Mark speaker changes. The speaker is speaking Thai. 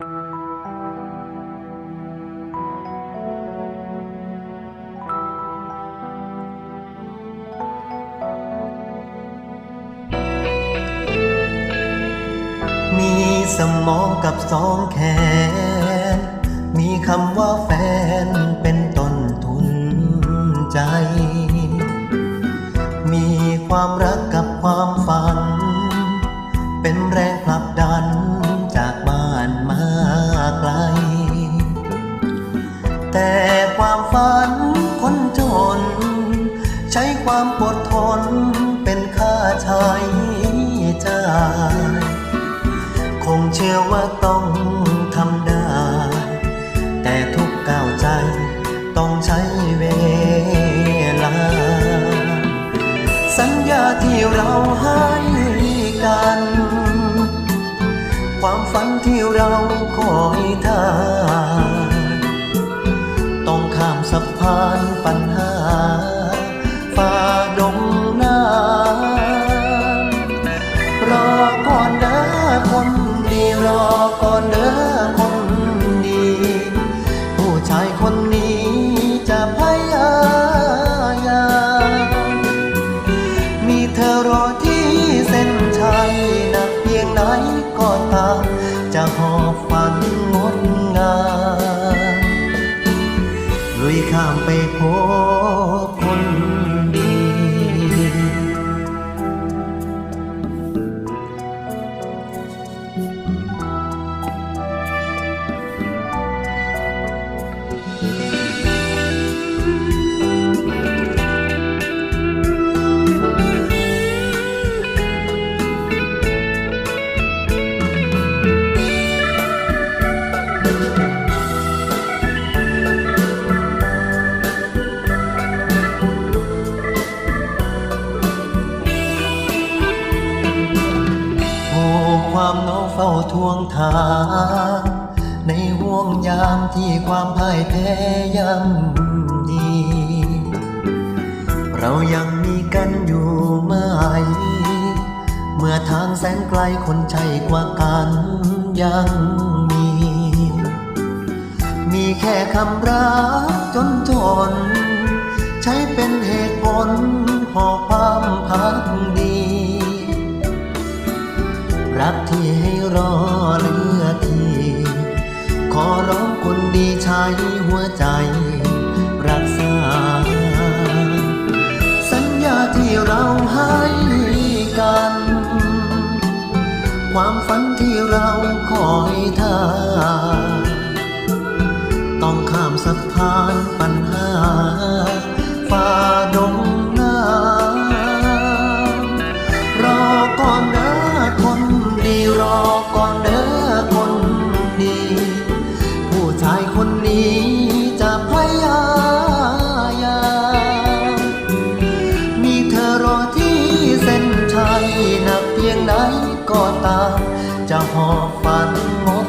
Speaker 1: มีสมองกับสองแขน มีคำว่าแฟนเป็นต้นทุนใจ มีความรักกับความฝัน ความอดทนเป็นค่าใช้จ่าย คงเชื่อว่าต้องทำได้ แต่ทุกก้าวใจต้องใช้เวลา สัญญาที่เราให้กัน ความฝันที่เราคอยทา รอที่เส้นชัยนักเพียงไหนก็ตามจะหอบฝันงดงามลุยข้ามไป ความเงาเฝ้าทวงทางในห่วงยามที่ความพ่ายแพ้ย่ำดี เรายังมีกันอยู่เมื่อไหมเมื่อทางแสนไกลคนใจกว่ากันยังมี มีแค่คำรัก รักที่ให้รอเหลือทีขอร้องคนดีใช้หัวใจ รักษา สัญญาที่เราให้กัน ความฝันที่เราคอยท่าต้องข้ามสะพาน รอก่อนเด้อคนดี ผู้ชายคนนี้จะพยายามมีเธอรอที่เส้นชัยนักเพียงไหนก็ตาม จะหอบฝันหมด